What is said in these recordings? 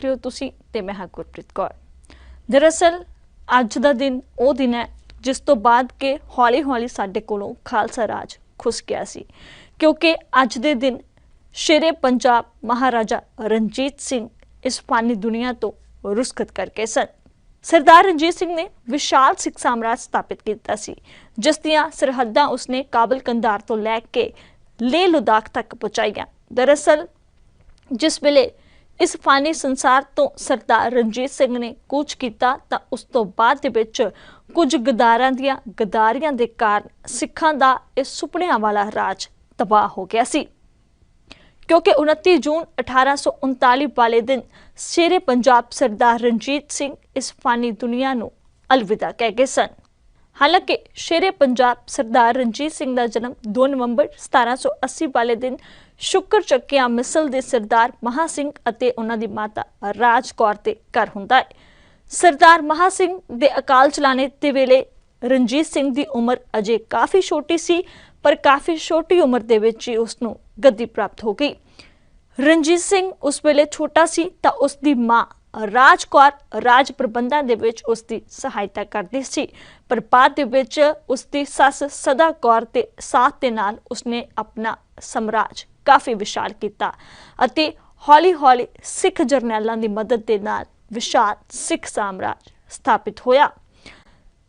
ਰਹੇ ਹੋ ਤੁਸੀਂ ਤੇ ਮੈਂ ਹਾਂ ਗੁਰਪ੍ਰੀਤ ਕੌਰ। ਦਰਅਸਲ, ਅੱਜ ਦਾ ਦਿਨ ਉਹ ਦਿਨ ਹੈ ਜਿਸ ਤੋਂ ਬਾਅਦ ਕਿ ਹੌਲੀ-ਹੌਲੀ ਸਾਡੇ ਕੋਲੋਂ ਖਾਲਸਾ ਰਾਜ ਖੁੱਸ ਗਿਆ ਸੀ, ਕਿਉਂਕਿ ਅੱਜ ਦੇ ਦਿਨ ਸ਼ੇਰੇ ਪੰਜਾਬ ਮਹਾਰਾਜਾ ਰਣਜੀਤ ਸਿੰਘ ਇਸ ਫਾਨੀ ਦੁਨੀਆ ਤੋਂ ਰੁਸਖਤ ਕਰਕੇ ਸਨ। ਸਰਦਾਰ ਰਣਜੀਤ ਸਿੰਘ ਨੇ ਵਿਸ਼ਾਲ ਸਿੱਖ ਸਾਮਰਾਜ ਸਥਾਪਿਤ ਕੀਤਾ ਸੀ, ਜਿਸ ਦੀਆਂ ਸਰਹੱਦਾਂ ਉਸਨੇ ਕਾਬਲ ਕੰਧਾਰ ਤੋਂ ਲੈ ਕੇ ਲੇਹ ਲਦਾਖ ਤੱਕ ਪਹੁੰਚਾਈਆਂ। ਦਰਅਸਲ, ਜਿਸ ਵੇਲੇ ਇਸ ਫਾਨੀ ਸੰਸਾਰ ਤੋਂ ਸਰਦਾਰ ਰਣਜੀਤ ਸਿੰਘ ਨੇ ਕੂਚ ਕੀਤਾ ਤਾਂ ਉਸ ਤੋਂ ਬਾਅਦ ਦੇ ਵਿੱਚ ਕੁਝ ਗਦਾਰਾਂ ਦੀਆਂ ਗਦਾਰੀਆਂ ਦੇ ਕਾਰਨ ਸਿੱਖਾਂ ਦਾ ਇਹ ਸੁਪਨਿਆਂ ਵਾਲਾ ਰਾਜ ਤਬਾਹ ਹੋ ਗਿਆ ਸੀ। ਕਿਉਂਕਿ 29 ਜੂਨ 1839 ਵਾਲੇ ਦਿਨ ਸ਼ੇਰੇ ਪੰਜਾਬ ਸਰਦਾਰ ਰਣਜੀਤ ਸਿੰਘ ਇਸ ਫਾਨੀ ਦੁਨੀਆ ਨੂੰ ਅਲਵਿਦਾ ਕਹਿ ਗਏ ਸਨ। ਹਾਲਾਂਕਿ ਸ਼ੇਰੇ ਪੰਜਾਬ ਸਰਦਾਰ ਰਣਜੀਤ ਸਿੰਘ ਦਾ ਜਨਮ 2 ਨਵੰਬਰ 1780 ਵਾਲੇ ਦਿਨ ਸ਼ੁਕਰ ਚੱਕਿਆ ਮਿਸਲ ਦੇ ਸਰਦਾਰ ਮਹਾ ਸਿੰਘ ਅਤੇ ਉਹਨਾਂ ਦੀ ਮਾਤਾ ਰਾਜ ਕੌਰ ਦੇ ਘਰ ਹੁੰਦਾ ਹੈ। ਸਰਦਾਰ ਮਹਾ ਸਿੰਘ ਦੇ ਅਕਾਲ ਚਲਾਣੇ ਦੇ ਵੇਲੇ ਰਣਜੀਤ ਸਿੰਘ ਦੀ ਉਮਰ ਅਜੇ ਕਾਫੀ ਛੋਟੀ ਸੀ, ਪਰ ਕਾਫੀ ਛੋਟੀ ਉਮਰ ਦੇ ਵਿੱਚ ਹੀ ਉਸ ਨੂੰ ਗੱਦੀ ਪ੍ਰਾਪਤ ਹੋ ਗਈ। ਰਣਜੀਤ ਸਿੰਘ ਉਸ ਵੇਲੇ ਛੋਟਾ ਸੀ ਤਾਂ ਉਸ ਦੀ ਮਾਂ ਰਾਜ ਕੌਰ ਰਾਜ ਪ੍ਰਬੰਧਾਂ ਦੇ ਵਿੱਚ ਉਸ ਦੀ ਸਹਾਇਤਾ ਕਰਦੀ ਸੀ। ਪਰ ਬਾਅਦ ਦੇ ਵਿੱਚ ਉਸ ਦੀ ਸੱਸ ਸਦਾ ਕੌਰ ਦੇ ਸਾਥ ਦੇ ਨਾਲ ਉਸਨੇ ਆਪਣਾ ਸਮਰਾਜ ਕਾਫੀ ਵਿਸ਼ਾਲ ਕੀਤਾ ਅਤੇ ਹੌਲੀ-ਹੌਲੀ ਸਿੱਖ ਜਰਨੈਲਾਂ ਦੀ ਮਦਦ ਦੇ ਨਾਲ ਵਿਸ਼ਾਲ ਸਿੱਖ ਸਾਮਰਾਜ ਸਥਾਪਿਤ ਹੋਇਆ।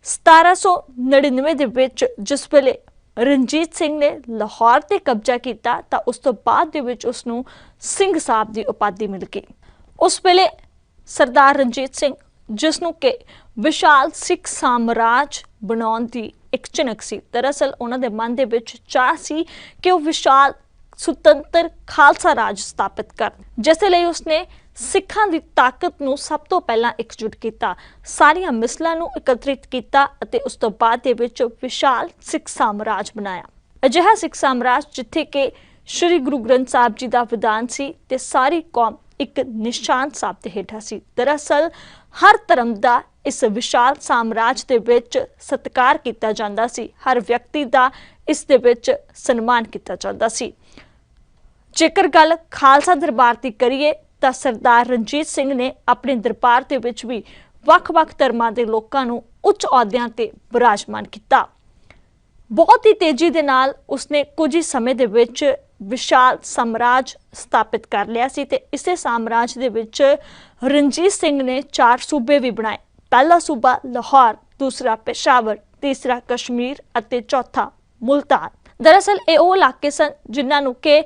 1799 ਦੇ ਵਿੱਚ ਜਿਸ ਵੇਲੇ ਰਣਜੀਤ ਸਿੰਘ ਨੇ ਲਾਹੌਰ ਤੇ ਕਬਜ਼ਾ ਕੀਤਾ ਤਾਂ ਉਸ ਤੋਂ ਬਾਅਦ ਦੇ ਵਿੱਚ ਉਸ ਨੂੰ ਸਿੰਘ ਸਾਹਿਬ ਦੀ ਉਪਾਧੀ ਮਿਲ ਗਈ। ਉਸ ਵੇਲੇ ਸਰਦਾਰ ਰਣਜੀਤ ਸਿੰਘ, ਜਿਸ ਨੂੰ ਕਿ ਵਿਸ਼ਾਲ ਸਿੱਖ ਸਾਮਰਾਜ ਬਣਾਉਣ ਦੀ ਇੱਕ ਚਿੰਨਕ ਸੀ। ਦਰਅਸਲ ਉਹਨਾਂ ਦੇ ਮਨ ਦੇ ਵਿੱਚ ਚਾਹ ਸੀ ਕਿ ਉਹ ਵਿਸ਼ਾਲ ਸੁਤੰਤਰ ਖਾਲਸਾ ਰਾਜ ਸਥਾਪਿਤ ਕਰਨ। ਜਿਸ ਲਈ ਉਸਨੇ ਸਿੱਖਾਂ ਦੀ ਤਾਕਤ ਨੂੰ ਸਭ ਤੋਂ ਪਹਿਲਾਂ ਇਕਜੁੱਟ ਕੀਤਾ, ਸਾਰੀਆਂ ਮਿਸਲਾਂ ਨੂੰ ਇਕੱਤਰਿਤ ਕੀਤਾ ਅਤੇ ਉਸ ਤੋਂ ਬਾਅਦ ਦੇ ਵਿੱਚ ਵਿਸ਼ਾਲ ਸਿੱਖ ਸਾਮਰਾਜ ਬਣਾਇਆ। ਅਜਿਹਾ ਸਿੱਖ ਸਾਮਰਾਜ ਜਿੱਥੇ ਕਿ ਸ੍ਰੀ ਗੁਰੂ ਗ੍ਰੰਥ ਸਾਹਿਬ ਜੀ ਦਾ ਵਿਧਾਨ ਸੀ ਤੇ ਸਾਰੀ ਕੌਮ ਇੱਕ ਨਿਸ਼ਾਨ ਸਾਹਿਬ ਦੇ ਹੇਠਾਂ ਸੀ। ਦਰਅਸਲ, ਹਰ ਧਰਮ ਦਾ ਇਸ ਵਿਸ਼ਾਲ ਸਾਮਰਾਜ ਦੇ ਵਿੱਚ ਸਤਿਕਾਰ ਕੀਤਾ ਜਾਂਦਾ ਸੀ। ਹਰ ਵਿਅਕਤੀ ਦਾ ਇਸ ਦੇ ਵਿੱਚ ਸਨਮਾਨ ਕੀਤਾ ਜਾਂਦਾ ਸੀ। ਜੇਕਰ ਗੱਲ ਖਾਲਸਾ ਦਰਬਾਰ ਦੀ ਕਰੀਏ, ਤਾਂ ਸਰਦਾਰ ਰਣਜੀਤ ਸਿੰਘ ਨੇ ਆਪਣੇ ਦਰਬਾਰ ਦੇ ਵਿੱਚ ਵੀ ਵੱਖ-ਵੱਖ ਧਰਮਾਂ ਦੇ ਲੋਕਾਂ ਨੂੰ ਉੱਚ ਅਹੁਦਿਆਂ ਤੇ ਬਿਰਾਜਮਾਨ ਕੀਤਾ। ਬਹੁਤ ਹੀ ਤੇਜ਼ੀ ਦੇ ਨਾਲ ਉਸਨੇ ਕੁਝ ਹੀ ਸਮੇਂ ਦੇ ਵਿੱਚ ਵਿਸ਼ਾਲ ਸਾਮਰਾਜ ਸਥਾਪਿਤ ਕਰ ਲਿਆ ਸੀ ਤੇ ਇਸੇ ਸਾਮਰਾਜ ਦੇ ਵਿੱਚ ਰਣਜੀਤ ਸਿੰਘ ਨੇ ਚਾਰ ਸੂਬੇ ਵੀ ਬਣਾਏ। ਪਹਿਲਾ ਸੂਬਾ ਲਾਹੌਰ, ਦੂਸਰਾ ਪੇਸ਼ਾਵਰ, ਤੀਸਰਾ ਕਸ਼ਮੀਰ ਅਤੇ ਚੌਥਾ ਮੁਲਤਾਨ। ਦਰਅਸਲ ਇਹ ਉਹ ਇਲਾਕੇ ਸਨ ਜਿਨ੍ਹਾਂ ਨੂੰ ਕਿ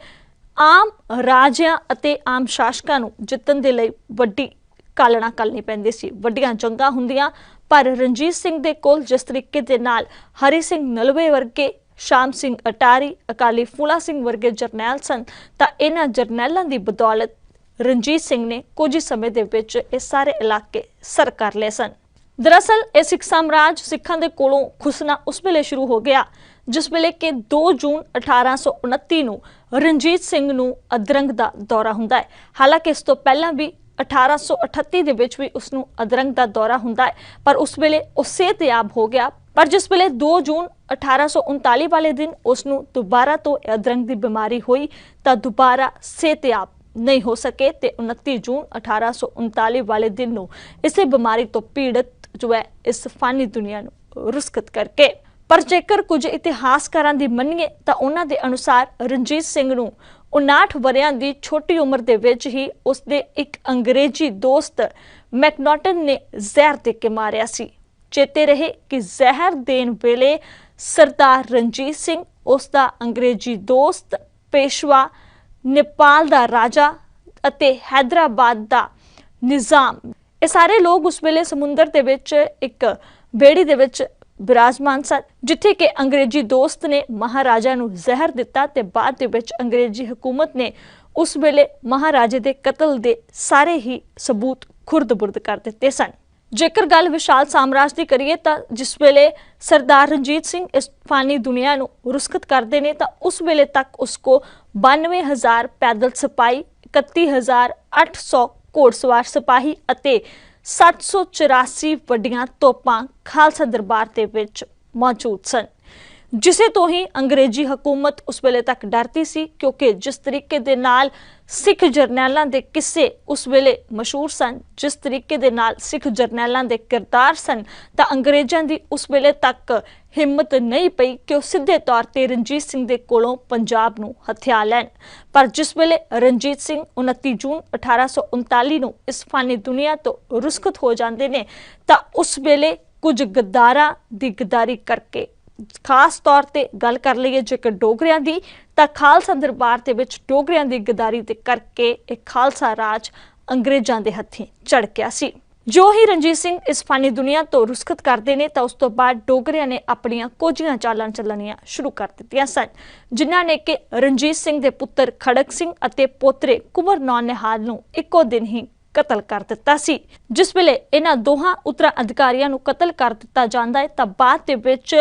ਆਮ ਰਾਜਿਆਂ ਅਤੇ ਆਮ ਸ਼ਾਸਕਾਂ ਨੂੰ ਜਿੱਤਣ ਦੇ ਲਈ ਵੱਡੀ ਕਾਲਣਾ ਕਰਨੀ ਪੈਂਦੀ ਸੀ। ਵੱਡੀਆਂ ਜੰਗਾਂ ਹੁੰਦੀਆਂ, ਪਰ ਰਣਜੀਤ ਸਿੰਘ ਦੇ ਕੋਲ ਜਿਸ ਤਰੀਕੇ ਦੇ ਨਾਲ ਹਰੀ ਸਿੰਘ ਨਲਵੇ ਵਰਗੇ ਸ਼ਾਮ ਸਿੰਘ ਅਟਾਰੀ, ਅਕਾਲੀ ਫੂਲਾ ਸਿੰਘ ਵਰਗੇ ਜਰਨੈਲ ਸਨ, ਤਾਂ ਇਹਨਾਂ ਜਰਨੈਲਾਂ ਦੀ ਬਦੌਲਤ ਰਣਜੀਤ ਸਿੰਘ ਨੇ ਕੁਝ ਹੀ ਸਮੇਂ ਦੇ ਵਿੱਚ ਇਹ ਸਾਰੇ ਇਲਾਕੇ ਸਰ ਕਰ ਲਏ ਸਨ। ਦਰਅਸਲ, ਇਹ ਸਿੱਖ ਸਾਮਰਾਜ ਸਿੱਖਾਂ ਦੇ ਕੋਲੋਂ ਖੁਸਣਾ ਉਸ ਵੇਲੇ ਸ਼ੁਰੂ ਹੋ ਗਿਆ, ਜਿਸ ਵੇਲੇ ਕਿ 2 ਜੂਨ 1829 ਨੂੰ ਰਣਜੀਤ ਸਿੰਘ ਨੂੰ ਅਦਰੰਗ ਦਾ ਦੌਰਾ ਹੁੰਦਾ ਹੈ। ਹਾਲਾਂਕਿ, ਇਸ ਤੋਂ ਪਹਿਲਾਂ ਵੀ 1838 ਦੇ ਵਿੱਚ ਵੀ ਉਸ ਨੂੰ ਅਦਰੰਗ ਦਾ ਦੌਰਾ ਹੁੰਦਾ ਹੈ, ਪਰ ਉਸ ਵੇਲੇ ਉਹ ਸਿਹਤਯਾਬ ਹੋ ਗਿਆ ਪਰ ਜਿਸ ਵੇਲੇ 2 ਜੂਨ 1839 ਵਾਲੇ ਦਿਨ ਉਸ ਨੂੰ ਦੁਬਾਰਾ ਤੋਂ ਅਦਰੰਗ ਦੀ ਬਿਮਾਰੀ ਹੋਈ ਤਾਂ ਦੁਬਾਰਾ ਸਿਹਤਯਾਬ ਨਹੀਂ ਹੋ ਸਕੇ ਤੇ 29 ਜੂਨ 1839 ਵਾਲੇ ਦਿਨ ਨੂੰ ਇਸੇ ਬਿਮਾਰੀ ਤੋਂ ਪੀੜਤ ਜੋ ਹੈ ਇਸ ਫਾਨੀ ਦੁਨੀਆ ਨੂੰ ਰੁਸਕਤ ਕਰਕੇ। ਪਰ ਜੇਕਰ ਕੁਝ ਇਤਿਹਾਸਕਾਰਾਂ ਦੀ ਮੰਨੀਏ ਤਾਂ ਉਹਨਾਂ ਦੇ ਅਨੁਸਾਰ ਰਣਜੀਤ ਸਿੰਘ ਨੂੰ 59 ਵਰਿਆਂ ਦੀ ਛੋਟੀ ਉਮਰ ਦੇ ਵਿੱਚ ਹੀ ਉਸਦੇ ਇੱਕ ਅੰਗਰੇਜ਼ੀ ਦੋਸਤ ਮੈਕਨੋਟਨ ਨੇ ਜ਼ਹਿਰ ਦੇ ਕੇ ਮਾਰਿਆ ਸੀ। ਚੇਤੇ ਰਹੇ ਕਿ ਜ਼ਹਿਰ ਦੇਣ ਵੇਲੇ ਸਰਦਾਰ ਰਣਜੀਤ ਸਿੰਘ, ਉਸ ਦਾ ਅੰਗਰੇਜ਼ੀ ਦੋਸਤ, ਪੇਸ਼ਵਾ, ਨੇਪਾਲ ਦਾ ਰਾਜਾ ਅਤੇ ਹੈਦਰਾਬਾਦ ਦਾ ਨਿਜ਼ਾਮ। ਇਹ ਸਾਰੇ ਲੋਕ ਉਸ ਵੇਲੇ ਸਮੁੰਦਰ ਦੇ ਵਿੱਚ ਇੱਕ ਬੇੜੀ ਦੇ ਵਿੱਚ ਬਿਰਾਜਮਾਨ ਸਨ, ਜਿੱਥੇ ਕਿ ਅੰਗਰੇਜ਼ੀ ਦੋਸਤ ਨੇ ਮਹਾਰਾਜਾ ਨੂੰ ਜ਼ਹਿਰ ਦਿੱਤਾ ਤੇ ਬਾਅਦ ਦੇ ਵਿੱਚ ਅੰਗਰੇਜ਼ੀ ਹਕੂਮਤ ਨੇ ਉਸ ਵੇਲੇ ਮਹਾਰਾਜੇ ਦੇ ਕਤਲ ਦੇ ਸਾਰੇ ਹੀ ਸਬੂਤ ਖੁਰਦ-ਬੁਰਦ ਕਰ ਦਿੱਤੇ ਸਨ। ਜੇਕਰ ਗੱਲ ਵਿਸ਼ਾਲ ਸਾਮਰਾਜ ਦੀ ਕਰੀਏ ਤਾਂ ਜਿਸ ਵੇਲੇ ਸਰਦਾਰ ਰਣਜੀਤ ਸਿੰਘ ਇਸ ਫਾਨੀ ਦੁਨੀਆ ਨੂੰ ਰੁਸਖਤ ਕਰਦੇ ਨੇ ਤਾਂ ਉਸ ਵੇਲੇ ਤੱਕ ਉਸ ਉਸਕੋ 92000 ਪੈਦਲ ਸਿਪਾਹੀ 31800 ਘੋੜਸਵਾਰ ਸਿਪਾਹੀ ਅਤੇ 784 ਵੱਡੀਆਂ ਤੋਪਾਂ ਖਾਲਸਾ ਦਰਬਾਰ ਦੇ ਵਿੱਚ ਮੌਜੂਦ ਸਨ। ਜਿਸੇ ਤੋਂ ਹੀ ਅੰਗਰੇਜ਼ੀ ਹਕੂਮਤ ਉਸ ਵੇਲੇ ਤੱਕ ਡਰਦੀ ਸੀ, ਕਿਉਂਕਿ ਜਿਸ ਤਰੀਕੇ ਦੇ ਨਾਲ ਸਿੱਖ ਜਰਨੈਲਾਂ ਦੇ ਕਿੱਸੇ ਉਸ ਵੇਲੇ ਮਸ਼ਹੂਰ ਸਨ, ਜਿਸ ਤਰੀਕੇ ਦੇ ਨਾਲ ਸਿੱਖ ਜਰਨੈਲਾਂ ਦੇ ਕਿਰਦਾਰ ਸਨ, ਤਾਂ ਅੰਗਰੇਜ਼ਾਂ ਦੀ ਉਸ ਵੇਲੇ ਤੱਕ ਹਿੰਮਤ ਨਹੀਂ ਪਈ ਕਿ ਉਹ ਸਿੱਧੇ ਤੌਰ ਤੇ ਰਣਜੀਤ ਸਿੰਘ ਦੇ ਕੋਲੋਂ ਪੰਜਾਬ ਨੂੰ ਹਥਿਆ ਲੈਣ। ਪਰ ਜਿਸ ਵੇਲੇ ਰਣਜੀਤ ਸਿੰਘ 29 ਜੂਨ 1839 ਨੂੰ ਇਸ ਫਾਨੀ ਦੁਨੀਆ ਤੋਂ ਰੁਸਖਤ ਹੋ ਜਾਂਦੇ ਨੇ, ਤਾਂ ਉਸ ਵੇਲੇ ਕੁਝ ਗੱਦਾਰਾਂ ਦੀ ਗਦਾਰੀ ਕਰਕੇ ਖਾਸ ਤੌਰ ਤੇ ਗੱਲ ਕਰ ਲਈਏ ਜੇਕਰ ਡੋਗਰਿਆਂ ਦੀ, ਤਾਂ ਖਾਲਸਾ ਦਰਬਾਰ ਦੇ ਵਿੱਚ ਡੋਗਰਿਆਂ ਦੀ ਗਦਾਰੀ ਦੇ ਕਰਕੇ ਇਹ ਖਾਲਸਾ ਰਾਜ ਅੰਗਰੇਜ਼ਾਂ ਦੇ ਹੱਥੀਂ ਚੜ ਗਿਆ ਸੀ। ਜੋ ਹੀ ਰਣਜੀਤ ਸਿੰਘ ਇਸ ਫਾਨੀ ਦੁਨੀਆ ਤੋਂ ਰੁਸਖਤ ਕਰਦੇ ਨੇ, ਤਾਂ ਉਸ ਤੋਂ ਬਾਅਦ ਡੋਗਰਿਆਂ ਨੇ ਆਪਣੀਆਂ ਕੋਝੀਆਂ ਚਾਲਾਂ ਚੱਲਣੀਆਂ ਸ਼ੁਰੂ ਕਰ ਦਿੱਤੀਆਂ ਸਨ, ਜਿਨ੍ਹਾਂ ਨੇ ਕਿ ਰਣਜੀਤ ਸਿੰਘ ਦੇ ਪੁੱਤਰ ਖੜਕ ਸਿੰਘ ਅਤੇ ਪੋਤਰੇ ਕੁੰਵਰ ਨੌਨ ਨਿਹਾਲ ਨੂੰ ਇੱਕੋ ਦਿਨ ਹੀ ਕਤਲ ਕਰ ਦਿੱਤਾ ਸੀ। ਜਿਸ ਵੇਲੇ ਇਹਨਾਂ ਦੋਹਾਂ ਉਤਰਾ ਅਧਿਕਾਰੀਆਂ ਨੂੰ ਕਤਲ ਕਰ ਦਿੱਤਾ ਜਾਂਦਾ ਹੈ, ਤਾਂ ਬਾਅਦ ਦੇ ਵਿੱਚ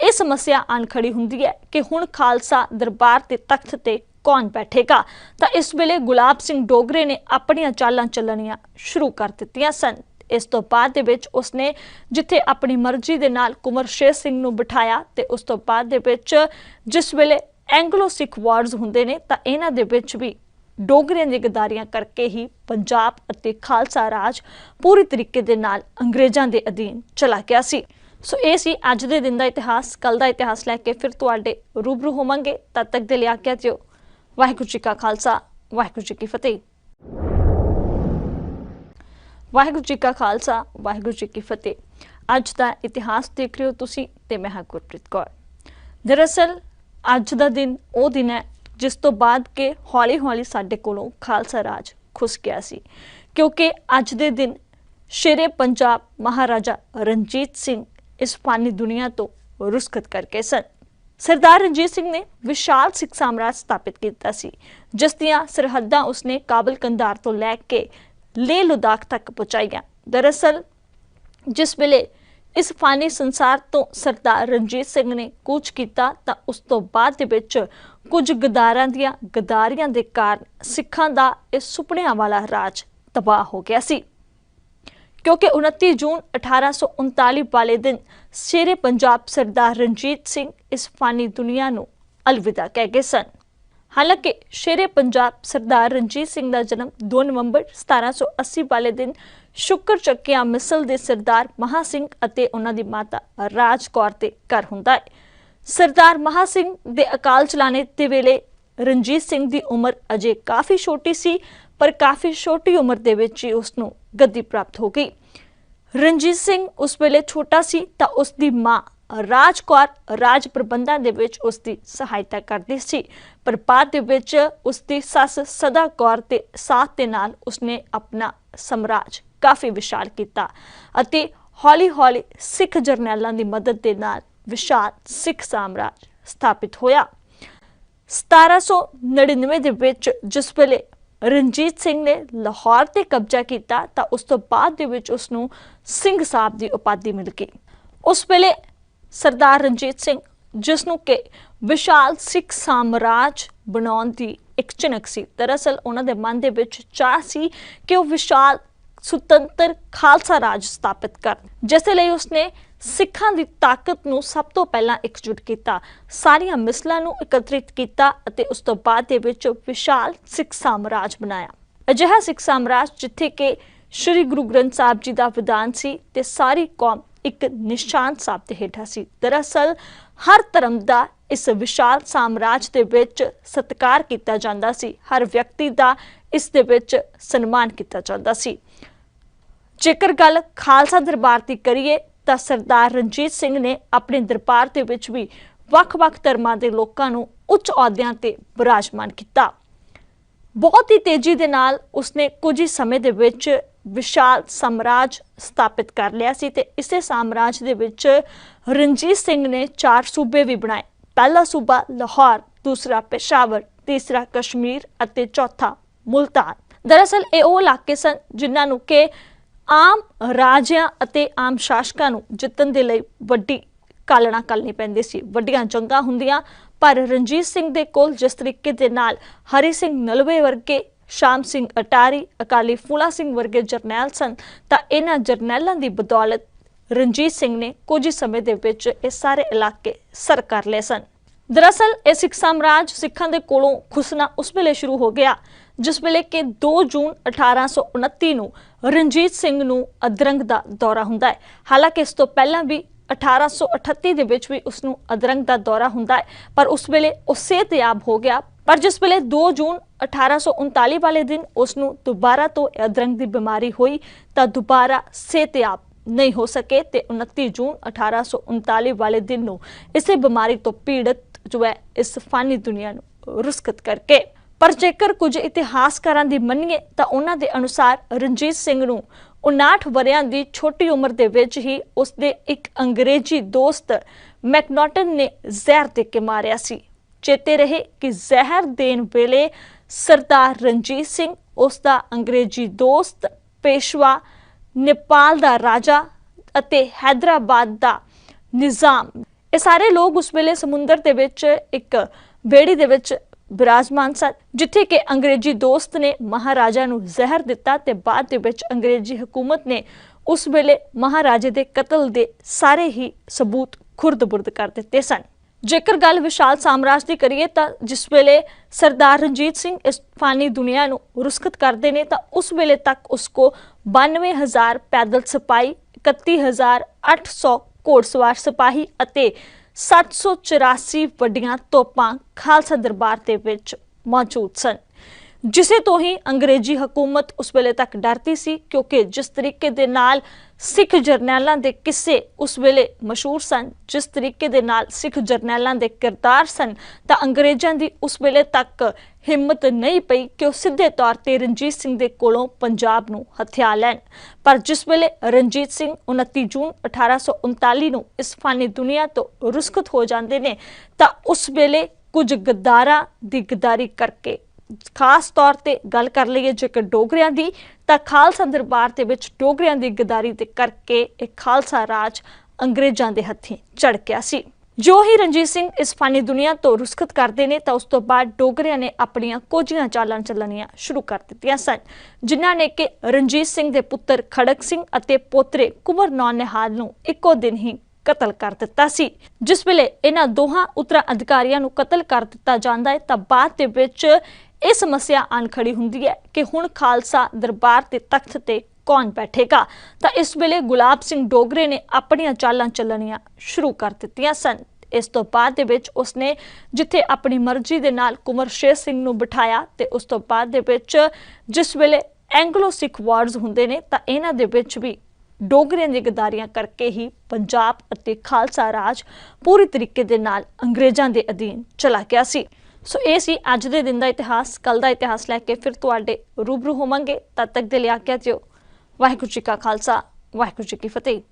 ਇਹ ਸਮੱਸਿਆ ਆਣ ਖੜੀ ਹੁੰਦੀ ਹੈ ਕਿ ਹੁਣ ਖਾਲਸਾ ਦਰਬਾਰ ਤੇ ਤਖਤ ਤੇ ਕੌਣ ਬੈਠੇਗਾ? ਤਾਂ ਇਸ ਵੇਲੇ ਗੁਲਾਬ ਸਿੰਘ ਡੋਗਰੇ ਨੇ ਆਪਣੀਆਂ ਚਾਲਾਂ ਚੱਲਣੀਆਂ ਸ਼ੁਰੂ ਕਰ ਦਿੱਤੀਆਂ ਸਨ। ਇਸ ਤੋਂ ਬਾਅਦ ਦੇ ਵਿੱਚ ਉਸਨੇ ਜਿੱਥੇ ਆਪਣੀ ਮਰਜ਼ੀ ਦੇ ਨਾਲ ਕੁਮਰ ਸ਼ੇਰ ਸਿੰਘ ਨੂੰ ਬਿਠਾਇਆ ਤੇ ਉਸ ਤੋਂ ਬਾਅਦ ਦੇ ਵਿੱਚ ਜਿਸ ਵੇਲੇ ਐਂਗਲੋ ਸਿੱਖ ਵਾਰਜ਼ ਹੁੰਦੇ ਨੇ, ਤਾਂ ਇਹਨਾਂ ਦੇ ਵਿੱਚ ਵੀ ਡੋਗਰਿਆਂ ਦੀਆਂ ਗਦਾਰੀਆਂ ਕਰਕੇ ਹੀ ਪੰਜਾਬ ਅਤੇ ਖਾਲਸਾ ਰਾਜ ਪੂਰੀ ਤਰੀਕੇ ਦੇ ਨਾਲ ਅੰਗਰੇਜ਼ਾਂ ਦੇ ਅਧੀਨ ਚਲਾ ਗਿਆ ਸੀ। ਸੋ ਇਹ ਸੀ ਅੱਜ ਦੇ ਦਿਨ ਦਾ ਇਤਿਹਾਸ ਕੱਲ ਦਾ ਇਤਿਹਾਸ ਲੈ ਕੇ ਫਿਰ ਤੁਹਾਡੇ ਰੂਬਰੂ ਹੋਵਾਂਗੇ। ਤਦ ਤੱਕ ਦੇ ਲਈ ਆਗਿਆ ਦਿਓ। ਵਾਹਿਗੁਰੂ ਜੀ ਕਾ ਖਾਲਸਾ, ਵਾਹਿਗੁਰੂ ਜੀ ਕੀ ਫਤਿਹ। ਵਾਹਿਗੁਰੂ ਜੀ ਕਾ ਖਾਲਸਾ, ਵਾਹਿਗੁਰੂ ਜੀ ਕੀ ਫਤਿਹ। ਅੱਜ ਦਾ ਇਤਿਹਾਸ ਦੇਖ ਰਹੇ ਹੋ ਤੁਸੀਂ ਤੇ ਮੈਂ ਹਾਂ ਗੁਰਪ੍ਰੀਤ ਕੌਰ। ਦਰਅਸਲ, ਅੱਜ ਦਾ ਦਿਨ ਉਹ ਦਿਨ ਹੈ ਜਿਸ ਤੋਂ ਬਾਅਦ ਕਿ ਹੌਲੀ-ਹੌਲੀ ਸਾਡੇ ਕੋਲੋਂ ਖਾਲਸਾ ਰਾਜ ਖੁੱਸ ਗਿਆ ਸੀ। ਕਿਉਂਕਿ ਅੱਜ ਦੇ ਦਿਨ ਸ਼ੇਰੇ ਪੰਜਾਬ ਮਹਾਰਾਜਾ ਰਣਜੀਤ ਸਿੰਘ ਇਸ ਫਾਨੀ ਦੁਨੀਆ ਤੋਂ ਰੁਸਖਤ ਕਰਕੇ ਸਨ। ਸਰਦਾਰ ਰਣਜੀਤ ਸਿੰਘ ਨੇ ਵਿਸ਼ਾਲ ਸਿੱਖ ਸਾਮਰਾਜ ਸਥਾਪਿਤ ਕੀਤਾ ਸੀ, ਜਿਸ ਦੀਆਂ ਸਰਹੱਦਾਂ ਉਸਨੇ ਕਾਬਲ ਕੰਧਾਰ ਤੋਂ ਲੈ ਕੇ ਲੇਹ ਲਦਾਖ ਤੱਕ ਪਹੁੰਚਾਈਆਂ। ਦਰਅਸਲ, ਜਿਸ ਵੇਲੇ ਇਸ ਫਾਨੀ ਸੰਸਾਰ ਤੋਂ ਸਰਦਾਰ ਰਣਜੀਤ ਸਿੰਘ ਨੇ ਕੂਚ ਕੀਤਾ, ਤਾਂ ਉਸ ਤੋਂ ਬਾਅਦ ਦੇ ਵਿੱਚ ਕੁਝ ਗਦਾਰਾਂ ਦੀਆਂ ਗਦਾਰੀਆਂ ਦੇ ਕਾਰਨ ਸਿੱਖਾਂ ਦਾ ਇਹ ਸੁਪਨਿਆਂ ਵਾਲਾ ਰਾਜ ਤਬਾਹ ਹੋ ਗਿਆ ਸੀ। ਕਿਉਂਕਿ 29 ਜੂਨ 1839 ਵਾਲੇ ਦਿਨ ਸ਼ੇਰੇ ਪੰਜਾਬ ਸਰਦਾਰ ਰਣਜੀਤ ਸਿੰਘ ਇਸ ਫਾਨੀ ਦੁਨੀਆ ਨੂੰ ਅਲਵਿਦਾ ਕਹਿ ਗਏ ਸਨ। ਹਾਲਾਂਕਿ ਸ਼ੇਰੇ ਪੰਜਾਬ ਸਰਦਾਰ ਰਣਜੀਤ ਸਿੰਘ ਦਾ ਜਨਮ 2 ਨਵੰਬਰ 1780 ਵਾਲੇ ਦਿਨ ਸ਼ੁਕਰ ਚੱਕਿਆ ਮਿਸਲ ਦੇ ਸਰਦਾਰ ਮਹਾ ਸਿੰਘ ਅਤੇ ਉਹਨਾਂ ਦੀ ਮਾਤਾ ਰਾਜ ਕੌਰ ਦੇ ਘਰ ਹੁੰਦਾ ਹੈ। ਸਰਦਾਰ ਮਹਾ ਸਿੰਘ ਦੇ ਅਕਾਲ ਚਲਾਣੇ ਦੇ ਵੇਲੇ ਰਣਜੀਤ ਸਿੰਘ ਦੀ ਉਮਰ ਅਜੇ ਕਾਫੀ ਛੋਟੀ ਸੀ ਪਰ ਕਾਫੀ ਛੋਟੀ ਉਮਰ ਦੇ ਵਿੱਚ ਹੀ ਉਸ ਨੂੰ ਗੱਦੀ ਪ੍ਰਾਪਤ ਹੋ ਗਈ। ਰਣਜੀਤ ਸਿੰਘ ਉਸ ਵੇਲੇ ਛੋਟਾ ਸੀ ਤਾਂ ਉਸ ਦੀ ਮਾਂ ਰਾਜ ਕੌਰ ਰਾਜ ਪ੍ਰਬੰਧਾਂ ਦੇ ਵਿੱਚ ਉਸ ਦੀ ਸਹਾਇਤਾ ਕਰਦੀ ਸੀ। ਪਰ ਬਾਅਦ ਦੇ ਵਿੱਚ ਉਸ ਦੀ ਸੱਸ ਸਦਾ ਕੌਰ ਦੇ ਸਾਥ ਦੇ ਨਾਲ ਉਸਨੇ ਆਪਣਾ ਸਮਰਾਜ ਕਾਫੀ ਵਿਸ਼ਾਲ ਕੀਤਾ ਅਤੇ ਹੌਲੀ-ਹੌਲੀ ਸਿੱਖ ਜਰਨੈਲਾਂ ਦੀ ਮਦਦ ਦੇ ਨਾਲ ਵਿਸ਼ਾਲ ਸਿੱਖ ਸਾਮਰਾਜ ਸਥਾਪਿਤ ਹੋਇਆ। 1799 ਦੇ ਵਿੱਚ ਜਿਸ ਵੇਲੇ ਰਣਜੀਤ ਸਿੰਘ ਨੇ ਲਾਹੌਰ ਤੇ ਕਬਜ਼ਾ ਕੀਤਾ ਤਾਂ ਉਸ ਤੋਂ ਬਾਅਦ ਦੇ ਵਿੱਚ ਉਸ ਨੂੰ ਸਿੰਘ ਸਾਹਿਬ ਦੀ ਉਪਾਧੀ ਮਿਲ ਗਈ। ਉਸ ਵੇਲੇ ਸਰਦਾਰ ਰਣਜੀਤ ਸਿੰਘ, ਜਿਸ ਨੂੰ ਕਿ ਵਿਸ਼ਾਲ ਸਿੱਖ ਸਾਮਰਾਜ ਬਣਾਉਣ ਦੀ ਇੱਕ ਚਿੰਨਕ ਸੀ। ਦਰਅਸਲ ਉਹਨਾਂ ਦੇ ਮਨ ਦੇ ਵਿੱਚ ਚਾਹ ਸੀ ਕਿ ਉਹ ਵਿਸ਼ਾਲ ਸੁਤੰਤਰ ਖਾਲਸਾ ਰਾਜ ਸਥਾਪਿਤ ਕਰਨ। ਜਿਸ ਲਈ ਉਸਨੇ ਸਿੱਖਾਂ ਦੀ ਤਾਕਤ ਨੂੰ ਸਭ ਤੋਂ ਪਹਿਲਾਂ ਇਕਜੁੱਟ ਕੀਤਾ, ਸਾਰੀਆਂ ਮਿਸਲਾਂ ਨੂੰ ਇਕੱਤਰਿਤ ਕੀਤਾ ਅਤੇ ਉਸ ਤੋਂ ਬਾਅਦ ਦੇ ਵਿੱਚ ਵਿਸ਼ਾਲ ਸਿੱਖ ਸਾਮਰਾਜ ਬਣਾਇਆ। ਅਜਿਹਾ ਸਿੱਖ ਸਾਮਰਾਜ ਜਿੱਥੇ ਕਿ ਸ੍ਰੀ ਗੁਰੂ ਗ੍ਰੰਥ ਸਾਹਿਬ ਜੀ ਦਾ ਵਿਧਾਨ ਸੀ ਤੇ ਸਾਰੀ ਕੌਮ ਇੱਕ ਨਿਸ਼ਾਨ ਸਾਹਿਬ ਦੇ ਹੇਠਾਂ ਸੀ। ਦਰਅਸਲ, ਹਰ ਧਰਮ ਦਾ ਇਸ ਵਿਸ਼ਾਲ ਸਾਮਰਾਜ ਦੇ ਵਿੱਚ ਸਤਿਕਾਰ ਕੀਤਾ ਜਾਂਦਾ ਸੀ। ਹਰ ਵਿਅਕਤੀ ਦਾ ਇਸ ਦੇ ਵਿੱਚ ਸਨਮਾਨ ਕੀਤਾ ਜਾਂਦਾ ਸੀ। ਜੇਕਰ ਗੱਲ ਖਾਲਸਾ ਦਰਬਾਰ ਦੀ ਕਰੀਏ ਤਾਂ ਸਰਦਾਰ ਰਣਜੀਤ ਸਿੰਘ ਨੇ ਆਪਣੇ ਦਰਬਾਰ ਦੇ ਵਿੱਚ ਵੀ ਵੱਖ-ਵੱਖ ਧਰਮਾਂ ਦੇ ਲੋਕਾਂ ਨੂੰ ਉੱਚ ਅਹੁਦਿਆਂ ਤੇ ਬਿਰਾਜਮਾਨ ਕੀਤਾ। ਬਹੁਤ ਹੀ ਤੇਜ਼ੀ ਦੇ ਨਾਲ ਉਸਨੇ ਕੁਝ ਹੀ ਸਮੇਂ ਦੇ ਵਿੱਚ ਵਿਸ਼ਾਲ ਸਾਮਰਾਜ ਸਥਾਪਿਤ ਕਰ ਲਿਆ ਸੀ ਤੇ ਇਸੇ ਸਾਮਰਾਜ ਦੇ ਵਿੱਚ ਰਣਜੀਤ ਸਿੰਘ ਨੇ ਚਾਰ ਸੂਬੇ ਵੀ ਬਣਾਏ। ਪਹਿਲਾ ਸੂਬਾ ਲਾਹੌਰ, ਦੂਸਰਾ ਪੇਸ਼ਾਵਰ, ਤੀਸਰਾ ਕਸ਼ਮੀਰ ਅਤੇ ਚੌਥਾ ਮੁਲਤਾਨ। ਦਰਅਸਲ ਇਹ ਉਹ ਇਲਾਕੇ ਸਨ ਜਿਨ੍ਹਾਂ ਨੂੰ ਕਿ ਆਮ ਰਾਜਿਆਂ ਅਤੇ ਆਮ ਸ਼ਾਸਕਾਂ ਨੂੰ ਜਿੱਤਣ ਦੇ ਲਈ ਵੱਡੀ ਕਾਲਣਾ ਕਰਨੀ ਪੈਂਦੀ ਸੀ। ਵੱਡੀਆਂ ਜੰਗਾਂ ਹੁੰਦੀਆਂ, ਪਰ ਰਣਜੀਤ ਸਿੰਘ ਦੇ ਕੋਲ ਜਿਸ ਤਰੀਕੇ ਦੇ ਨਾਲ ਹਰੀ ਸਿੰਘ ਨਲਵੇ ਵਰਗੇ, ਸ਼ਾਮ ਸਿੰਘ ਅਟਾਰੀ, ਅਕਾਲੀ ਫੂਲਾ ਸਿੰਘ ਵਰਗੇ ਜਰਨੈਲ ਸਨ, ਤਾਂ ਇਹਨਾਂ ਜਰਨੈਲਾਂ ਦੀ ਬਦੌਲਤ ਰਣਜੀਤ ਸਿੰਘ ਨੇ ਕੁਝ ਹੀ ਸਮੇਂ ਦੇ ਵਿੱਚ ਇਹ ਸਾਰੇ ਇਲਾਕੇ ਸਰ ਕਰ ਲਏ ਸਨ। ਦਰਅਸਲ ਇਹ ਸਿੱਖ ਸਾਮਰਾਜ ਸਿੱਖਾਂ ਦੇ ਕੋਲੋਂ ਖੁਸਣਾ ਉਸ ਵੇਲੇ ਸ਼ੁਰੂ ਹੋ ਗਿਆ ਜਿਸ ਵੇਲੇ ਕਿ 2 ਜੂਨ 1829 ਨੂੰ ਰਣਜੀਤ ਸਿੰਘ ਨੂੰ ਅਦਰੰਗ ਦਾ ਦੌਰਾ ਹੁੰਦਾ ਹੈ। ਹਾਲਾਂਕਿ ਇਸ ਤੋਂ ਪਹਿਲਾਂ ਵੀ 1838 ਦੇ ਵਿੱਚ ਵੀ ਉਸ ਨੂੰ ਅਦਰੰਗ ਦਾ ਦੌਰਾ ਹੁੰਦਾ ਹੈ, ਪਰ ਉਸ ਵੇਲੇ ਉਹ ਸਿਹਤਯਾਬ ਹੋ ਗਿਆ। ਪਰ ਜਿਸ ਵੇਲੇ 2 ਜੂਨ 1839 ਵਾਲੇ ਦਿਨ ਉਸ ਨੂੰ ਦੁਬਾਰਾ ਤੋਂ ਅਦਰੰਗ ਦੀ ਬਿਮਾਰੀ ਹੋਈ, ਤਾਂ ਦੁਬਾਰਾ ਸਿਹਤਯਾਬ ਨਹੀਂ ਹੋ ਸਕੇ ਤੇ 29 ਜੂਨ 1839 ਵਾਲੇ ਦਿਨ ਨੂੰ ਇਸੇ ਬਿਮਾਰੀ ਤੋਂ ਪੀੜਤ ਜੋ ਹੈ, ਇਸ ਫਾਨੀ ਦੁਨੀਆ ਨੂੰ ਰੁਸਕਤ ਕਰਕੇ। ਪਰ ਜੇਕਰ ਕੁਝ ਇਤਿਹਾਸਕਾਰਾਂ ਦੀ ਮੰਨੀਏ ਤਾਂ ਉਹਨਾਂ ਦੇ ਅਨੁਸਾਰ ਰਣਜੀਤ ਸਿੰਘ ਨੂੰ 59 ਵਰਿਆਂ ਦੀ ਛੋਟੀ ਉਮਰ ਦੇ ਵਿੱਚ ਹੀ ਉਸਦੇ ਇੱਕ ਅੰਗਰੇਜ਼ੀ ਦੋਸਤ ਮੈਕਨੋਟਨ ਨੇ ਜ਼ਹਿਰ ਦੇ ਕੇ ਮਾਰਿਆ ਸੀ। ਚੇਤੇ ਰਹੇ ਕਿ ਜ਼ਹਿਰ ਦੇਣ ਵੇਲੇ ਸਰਦਾਰ ਰਣਜੀਤ ਸਿੰਘ ਉਸ ਦਾ ਅੰਗਰੇਜ਼ੀ ਦੋਸਤ, ਪੇਸ਼ਵਾ, ਨੇਪਾਲ ਦਾ ਰਾਜਾ ਅਤੇ ਹੈਦਰਾਬਾਦ ਦਾ ਨਿਜ਼ਾਮ। ਇਹ ਸਾਰੇ ਲੋਕ ਉਸ ਵੇਲੇ ਸਮੁੰਦਰ ਦੇ ਵਿੱਚ ਇੱਕ ਬੇੜੀ ਦੇ ਵਿੱਚ ਬਿਰਾਜਮਾਨ ਸਨ, ਜਿੱਥੇ ਕਿ ਅੰਗਰੇਜ਼ੀ ਦੋਸਤ ਨੇ ਮਹਾਰਾਜਾ ਨੂੰ ਜ਼ਹਿਰ ਦਿੱਤਾ ਤੇ ਬਾਅਦ ਦੇ ਵਿੱਚ ਅੰਗਰੇਜ਼ੀ ਹਕੂਮਤ ਨੇ ਉਸ ਵੇਲੇ ਮਹਾਰਾਜੇ ਦੇ ਕਤਲ ਦੇ ਸਾਰੇ ਹੀ ਸਬੂਤ ਖੁਰਦ-ਬੁਰਦ ਕਰ ਦਿੱਤੇ ਸਨ। ਜੇਕਰ ਗੱਲ ਵਿਸ਼ਾਲ ਸਾਮਰਾਜ ਦੀ ਕਰੀਏ ਤਾਂ ਜਿਸ ਵੇਲੇ ਸਰਦਾਰ ਰਣਜੀਤ ਸਿੰਘ ਇਸ ਫਾਨੀ ਦੁਨੀਆ ਨੂੰ ਰੁਸਕਤ ਕਰਦੇ ਨੇ ਤਾਂ ਉਸ ਵੇਲੇ ਤੱਕ ਉਸ ਉਸਕੋ 92000 ਪੈਦਲ ਸਿਪਾਹੀ 31800 ਘੋੜਸਵਾਰ ਸਿਪਾਹੀ ਅਤੇ 784 ਵੱਡੀਆਂ ਤੋਪਾਂ ਖਾਲਸਾ ਦਰਬਾਰ ਦੇ ਵਿੱਚ ਮੌਜੂਦ ਸਨ। ਜਿਸੇ ਤੋਂ ਹੀ ਅੰਗਰੇਜ਼ੀ ਹਕੂਮਤ ਉਸ ਵੇਲੇ ਤੱਕ ਡਰਦੀ ਸੀ, ਕਿਉਂਕਿ ਜਿਸ ਤਰੀਕੇ ਦੇ ਨਾਲ ਸਿੱਖ ਜਰਨੈਲਾਂ ਦੇ ਕਿੱਸੇ ਉਸ ਵੇਲੇ ਮਸ਼ਹੂਰ ਸਨ, ਜਿਸ ਤਰੀਕੇ ਦੇ ਨਾਲ ਸਿੱਖ ਜਰਨੈਲਾਂ ਦੇ ਕਿਰਦਾਰ ਸਨ, ਤਾਂ ਅੰਗਰੇਜ਼ਾਂ ਦੀ ਉਸ ਵੇਲੇ ਤੱਕ ਹਿੰਮਤ ਨਹੀਂ ਪਈ ਕਿ ਉਹ ਸਿੱਧੇ ਤੌਰ ਤੇ ਰਣਜੀਤ ਸਿੰਘ ਦੇ ਕੋਲੋਂ ਪੰਜਾਬ ਨੂੰ ਹਥਿਆ ਲੈਣ। ਪਰ ਜਿਸ ਵੇਲੇ ਰਣਜੀਤ ਸਿੰਘ 29 ਜੂਨ 1839 ਨੂੰ ਇਸ ਫਾਨੀ ਦੁਨੀਆ ਤੋਂ ਰੁਸਕਤ ਹੋ ਜਾਂਦੇ ਨੇ, ਤਾਂ ਉਸ ਵੇਲੇ ਕੁਝ ਗੱਦਾਰਾਂ ਦੀ ਗਦਾਰੀ ਕਰਕੇ ਖਾਸ ਤੌਰ ਤੇ ਗੱਲ ਕਰ ਲਈਏ ਜੇਕਰ ਡੋਗਰਿਆਂ ਦੀ, ਤਾਂ ਖਾਲਸਾ ਦਰਬਾਰ ਦੇ ਵਿੱਚ ਡੋਗਰਿਆਂ ਦੀ ਗਦਾਰੀ ਦੇ ਕਰਕੇ ਇਹ ਖਾਲਸਾ ਰਾਜ ਅੰਗਰੇਜ਼ਾਂ ਦੇ ਹੱਥੀਂ ਚੜ ਗਿਆ ਸੀ। ਜੋ ਹੀ ਰਣਜੀਤ ਸਿੰਘ ਇਸ ਫਾਨੀ ਦੁਨੀਆ ਤੋਂ ਰੁਸਕਤ ਕਰਦੇ ਨੇ, ਤਾਂ ਉਸ ਤੋਂ ਬਾਅਦ ਡੋਗਰਿਆਂ ਨੇ ਆਪਣੀਆਂ ਕੋਝੀਆਂ ਚਾਲਾਂ ਚੱਲਣੀਆਂ ਸ਼ੁਰੂ ਕਰ ਦਿੱਤੀਆਂ ਸਨ, ਜਿਨ੍ਹਾਂ ਨੇ ਕਿ ਰਣਜੀਤ ਸਿੰਘ ਦੇ ਪੁੱਤਰ ਖੜਕ ਸਿੰਘ ਅਤੇ ਪੋਤਰੇ ਕੁਮਰ ਨੌ ਨਿਹਾਲ ਨੂੰ ਇੱਕੋ ਦਿਨ ਹੀ ਕਤਲ ਕਰ ਦਿੱਤਾ ਸੀ। ਜਿਸ ਵੇਲੇ ਇਹਨਾਂ ਦੋਹਾਂ ਉਤਰਾ ਅਧਿਕਾਰੀਆਂ ਨੂੰ ਕਤਲ ਕਰ ਦਿੱਤਾ ਜਾਂਦਾ ਹੈ, ਤਾਂ ਬਾਅਦ ਦੇ ਵਿੱਚ ਇਹ ਸਮੱਸਿਆ ਅਣਖੜੀ ਹੁੰਦੀ ਹੈ ਕਿ ਹੁਣ ਖਾਲਸਾ ਦਰਬਾਰ ਦੇ ਤਖਤ ਤੇ ਕੌਣ ਬੈਠੇਗਾ? ਤਾਂ ਇਸ ਵੇਲੇ ਗੁਲਾਬ ਸਿੰਘ ਡੋਗਰੇ ਨੇ ਆਪਣੀਆਂ ਚਾਲਾਂ ਚੱਲਣੀਆਂ ਸ਼ੁਰੂ ਕਰ ਦਿੱਤੀਆਂ ਸਨ। ਇਸ ਤੋਂ ਬਾਅਦ ਦੇ ਵਿੱਚ ਉਸਨੇ ਜਿੱਥੇ ਆਪਣੀ ਮਰਜ਼ੀ ਦੇ ਨਾਲ ਕੁਮਰ ਸ਼ੇਰ ਸਿੰਘ ਨੂੰ ਬਿਠਾਇਆ ਤੇ ਉਸ ਤੋਂ ਬਾਅਦ ਦੇ ਵਿੱਚ ਜਿਸ ਵੇਲੇ ਐਂਗਲੋ ਸਿੱਖ ਵਾਰਜ਼ ਹੁੰਦੇ ਨੇ, ਤਾਂ ਇਹਨਾਂ ਦੇ ਵਿੱਚ ਵੀ ਡੋਗਰਿਆਂ ਦੀ ਗਦਾਰੀਆਂ ਕਰਕੇ ਹੀ ਪੰਜਾਬ ਅਤੇ ਖਾਲਸਾ ਰਾਜ ਪੂਰੀ ਤਰੀਕੇ ਦੇ ਨਾਲ ਅੰਗਰੇਜ਼ਾਂ ਦੇ ਅਧੀਨ ਚਲਾ ਗਿਆ ਸੀ। ਸੋ ਇਹ ਸੀ ਅੱਜ ਦੇ ਦਿਨ ਦਾ ਇਤਿਹਾਸ ਕੱਲ ਦਾ ਇਤਿਹਾਸ ਲੈ ਕੇ ਫਿਰ ਤੁਹਾਡੇ ਰੂਬਰੂ ਹੋਵਾਂਗੇ। ਤਦ ਤੱਕ ਦੇ ਲਈ ਆਗਿਆ ਦਿਓ। ਵਾਹਿਗੁਰੂ ਜੀ ਕਾ ਖਾਲਸਾ, ਵਾਹਿਗੁਰੂ ਜੀ ਕੀ ਫਤਿਹ।